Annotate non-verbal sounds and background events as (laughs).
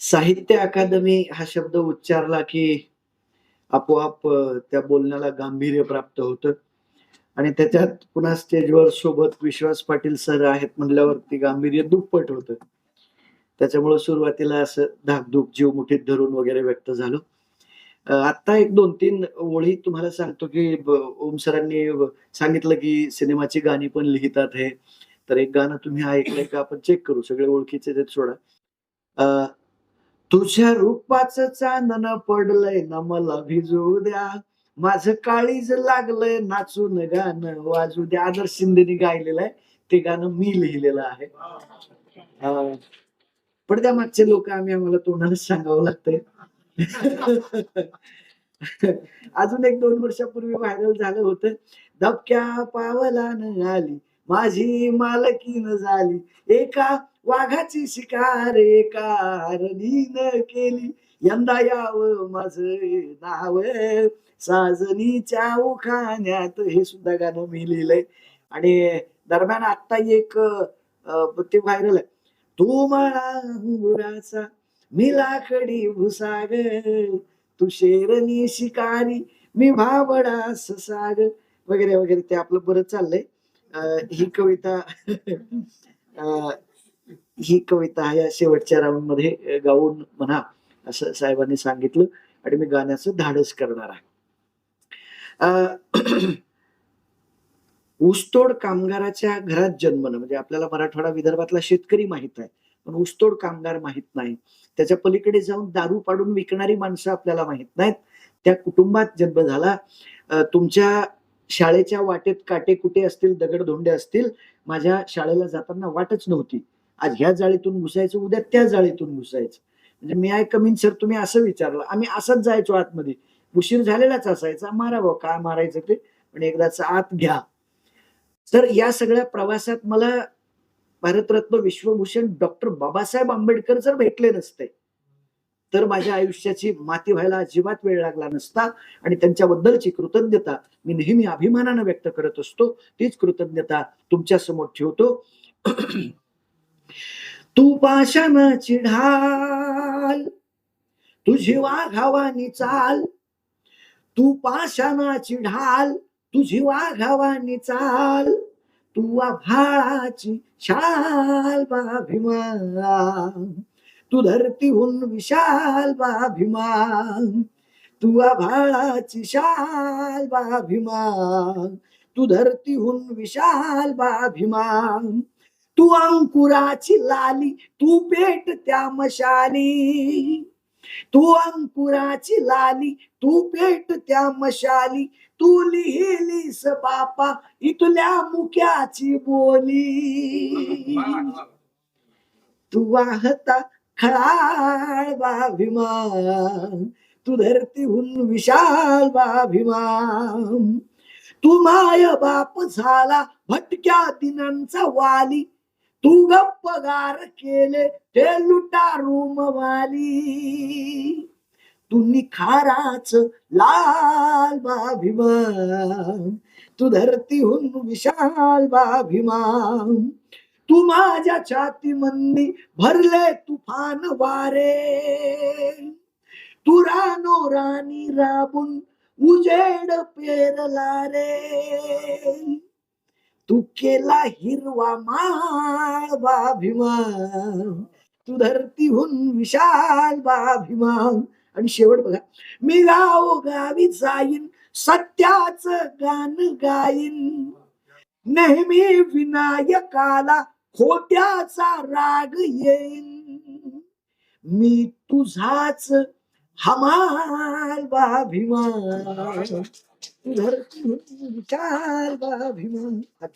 साहित्य अकादमी हा शब्द उच्चारला की आपोआप त्या बोलण्याला गांभीर्य प्राप्त होतं. आणि त्याच्यात पुन्हा स्टेजवर सोबत विश्वास पाटील सर आहेत म्हणल्यावरती गांभीर्य दुप्पट होतं. त्याच्यामुळे सुरुवातीला असं धाकधूक जीव मुठीत धरून वगैरे व्यक्त झालो. आता आत्ता एक दोन तीन ओळी तुम्हाला सांगतो की ओम सरांनी सांगितलं की सिनेमाची गाणी पण लिहितात हे. तर एक गाणं तुम्ही ऐकलंय का? आपण चेक करू. सगळे ओळखीचे ते सोडा. तुझ्या रूपाच चांदन पडलंय ना मला भिजू द्या. माझं काळीज लागलंय नाचून गाणं वाजू द्या. आदर्श शिंदेनी गायलेलं आहे. ते गाणं मी लिहिलेलं आहे. पण त्या मागचे लोक आम्ही आम्हाला तोंडाला सांगावं लागतंय. (laughs) अजून एक दोन वर्षापूर्वी व्हायरल झालं होतं. धबक्या पावलानं आली. माझी मालकीन झाली. एका वाघाची शिकार एका हरणीनं केली. यंदा याव माझ नाव. साजनीच्या उखाण्यात हे सुद्धा गाणं मी लिहिलंय. आणि दरम्यान आता एक ते व्हायरल आहे. तू म्हणा मी लाकडी भुसाग. तू शेरणी शिकारी मी भाबडा ससाग. वगैरे वगैरे ते आपलं बरं चाललंय. ही कविता अं, ही कविता या शेवटच्या राऊंडमध्ये गाऊन म्हणा असं साहेबांनी सांगितलं आणि मी गाण्याचं धाडस करणार आहे. अं, (clears throat) ऊसतोड कामगाराच्या घरात जन्मणं म्हणजे आपल्याला मराठवाडा विदर्भातला शेतकरी माहीत आहे पण ऊसतोड कामगार माहीत नाही. त्याच्या पलीकडे जाऊन दारू पाडून विकणारी माणसं आपल्याला माहीत नाहीत. त्या कुटुंबात जन्म झाला. तुमच्या शाळेच्या वाटेत काटे कुटे असतील दगडधोंडे असतील माझ्या शाळेला जाताना वाटच नव्हती. आज ह्या जाळीतून घुसायचं उद्या त्या जाळीतून घुसायचं. म्हणजे मी आय कमीन सर तुम्ही असं विचारलं. आम्ही असंच जायचो आतमध्ये. उशीर झालेलाच असायचा. मारा भाऊ काय मारायचं ते? पण एकदाच आत घ्या. तर या सगळ्या प्रवासात मला भारतरत्न विश्वभूषण डॉक्टर बाबासाहेब आंबेडकर जर भेटले नसते तर माझ्या आयुष्याची माती व्हायला अजिबात वेळ लागला नसता आणि त्यांच्याबद्दलची कृतज्ञता मी नेहमी अभिमानानं व्यक्त करत असतो. तीच कृतज्ञता तुमच्यासमोर ठेवतो. (clears throat) तू पाषाणाची ढाल तुझी वाघावानी चाल. तू पाषाणाची ढाल तुझी वाघावानी चाल. तू आभाळाची शाल बा तू धरतीहून विशाल बा भीमा तू आभाळाची शाल बा भीमा तू धरतीहून विशाल बा भीमा तू अंकुराची लाली तू पेट त्या मशाली तू अंकुराची लाली तू पेट त्या मशाली तू लिहिलीस बापा इथल्या मुक्याची बोली. (laughs) तू वाहता खळाळ बाभिमान भीमा तू धरतीहून विशाल बाभिमान तू माय बाप झाला भटक्या दिनांचा वाली. तू गप्पगार केले ते लुटारू वाली. तू निखाराच लाल बाभिमान तू धरतीहून विशाल बाभिमान तू माझ्या छाती मंदी भरले तुफान वारे. तू रानो राणी राबून उजेड पेरला रे. तू केला हिरवा माळ बा तू धरतीहून विशाल बाभिमान. आणि शेवट बघा मी गाव गावी जाईन सत्याच गाण गाईन. नेहमी विनायकाला खोट्याचा राग येईन मी तुझाच हमाल बा भीमा तू धरतीहून (laughs) विशाल बा भीमा